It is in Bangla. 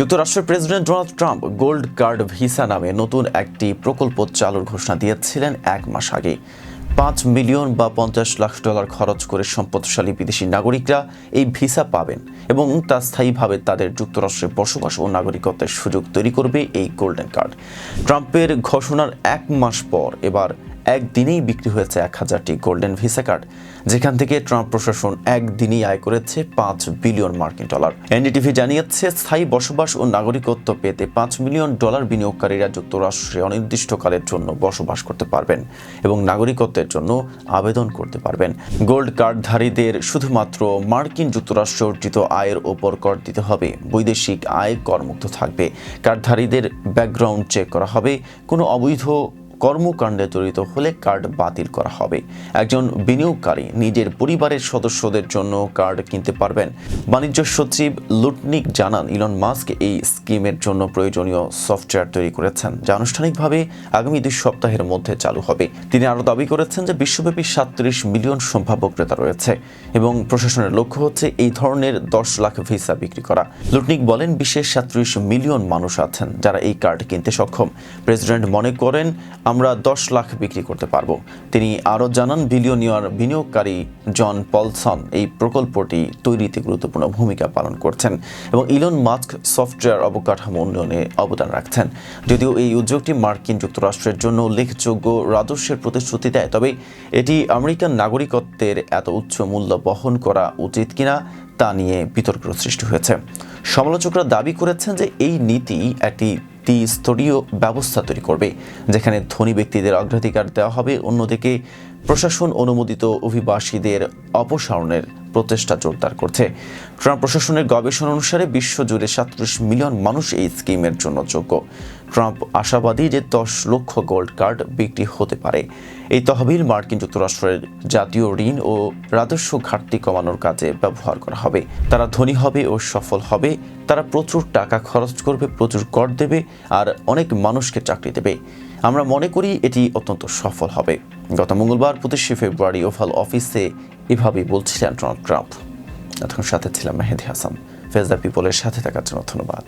যুক্তরাষ্ট্রের president Donald Trump gold card visa নামে নতুন একটি প্রকল্প চালুর ঘোষণা দিয়েছিলেন এক মাস আগে। পাঁচ মিলিয়ন বা পঞ্চাশ লাখ ডলার খরচ করে সম্পদশালী বিদেশি নাগরিকরা এই ভিসা পাবেন এবং তা স্থায়ীভাবে তাদের যুক্তরাষ্ট্রে বসবাস ও নাগরিকত্বের সুযোগ তৈরি করবে এই গোল্ডেন কার্ড। ট্রাম্পের ঘোষণার এক মাস পর এবার একদিনেই বিক্রি হয়েছে এক হাজারটি গোল্ডেন ভিসা কার্ড, যেখান থেকে ট্রাম্প প্রশাসন একদিনই আয় করেছে পাঁচ বিলিয়ন মার্কিন ডলার। এনডিটিভি জানিয়েছে, স্থায়ী বসবাস ও নাগরিকত্ব পেতে পাঁচ মিলিয়ন ডলার বিনিয়োগকারীরা যুক্তরাষ্ট্রে অনির্দিষ্টকালের জন্য বসবাস করতে পারবেন এবং নাগরিকত্বের জন্য আবেদন করতে পারবেন। গোল্ড কার্ডধারীদের শুধুমাত্র মার্কিন যুক্তরাষ্ট্রে অর্জিত আয়ের ওপর কর দিতে হবে, বৈদেশিক আয় করমুক্ত থাকবে। কার্ডধারীদের ব্যাকগ্রাউন্ড চেক করা হবে, কোনো অবৈধ কর্মকাণ্ডে জড়িত হলে কার্ড বাতিল করা হবে। একজন বিনিয়োগকারী নিজের পরিবারের সদস্যদের জন্য কার্ড কিনতে পারবেন। বাণিজ্য সচিব লুটনিক জানান, ইলন মাস্ক এই স্কিমের জন্য প্রয়োজনীয় সফটওয়্যার তৈরি করেছেন, যা আনুষ্ঠানিকভাবে আগামী দুই সপ্তাহের মধ্যে চালু হবে। তিনি আরও দাবি করেছেন যে বিশ্বব্যাপী সাতত্রিশ মিলিয়ন সম্ভাব্য ক্রেতা রয়েছে এবং প্রশাসনের লক্ষ্য হচ্ছে এই ধরনের দশ লাখ ভিসা বিক্রি করা। লুটনিক বলেন, বিশ্বের সাতত্রিশ মিলিয়ন মানুষ আছেন যারা এই কার্ড কিনতে সক্ষম। প্রেসিডেন্ট মনে করেন আমরা দশ লাখ বিক্রি করতে পারব। তিনি আরও জানান, বিলিয়নিয়ার বিনিয়োগকারী জন পলসন এই প্রকল্পটি তৈরিতে গুরুত্বপূর্ণ ভূমিকা পালন করছেন এবং ইলন মাস্ক সফটওয়্যার অবকাঠামো উন্নয়নে অবদান রাখছেন। যদিও এই উদ্যোগটি মার্কিন যুক্তরাষ্ট্রের জন্য উল্লেখযোগ্য রাজস্বের প্রতিশ্রুতি দেয়, তবে এটি আমেরিকান নাগরিকত্বের এত উচ্চ মূল্য বহন করা উচিত কিনা তা নিয়ে বিতর্ক সৃষ্টি হয়েছে। সমালোচকরা দাবি করেছেন যে এই নীতি একটি ত্রিস্তরীয় ব্যবস্থা তৈরি করবে, যেখানে ধনী ব্যক্তিদের অগ্রাধিকার দেওয়া হবে। অন্যদিকে, প্রশাসন অনুমোদিত অভিবাসীদের অপসারণের প্রচেষ্টা জোরদার করছে। ট্রাম্প প্রশাসনের গবেষণা অনুসারে বিশ্বজুড়ে সাতত্রিশ মিলিয়ন মানুষ এই স্কিমের জন্য যোগ্য। ট্রাম্প আশাবাদী যে দশ লক্ষ গোল্ড কার্ড বিক্রি হতে পারে। এই তহবিল মার্কিন যুক্তরাষ্ট্রের জাতীয় ঋণ ও রাজস্ব ঘাটতি কমানোর কাজে ব্যবহার করা হবে। তারা ধনী হবে ও সফল হবে, তারা প্রচুর টাকা খরচ করবে, প্রচুর কর দেবে আর অনেক মানুষকে চাকরি দেবে। আমরা মনে করি এটি অত্যন্ত সফল হবে। গত মঙ্গলবার পঁচিশে ফেব্রুয়ারি ওভাল অফিসে এভাবেই বলছিলেন ডোনাল্ড ট্রাম্প। এতক্ষণ সাথে ছিলাম মেহেদি হাসান। ফেজদা পিপলের সাথে থাকার জন্য ধন্যবাদ।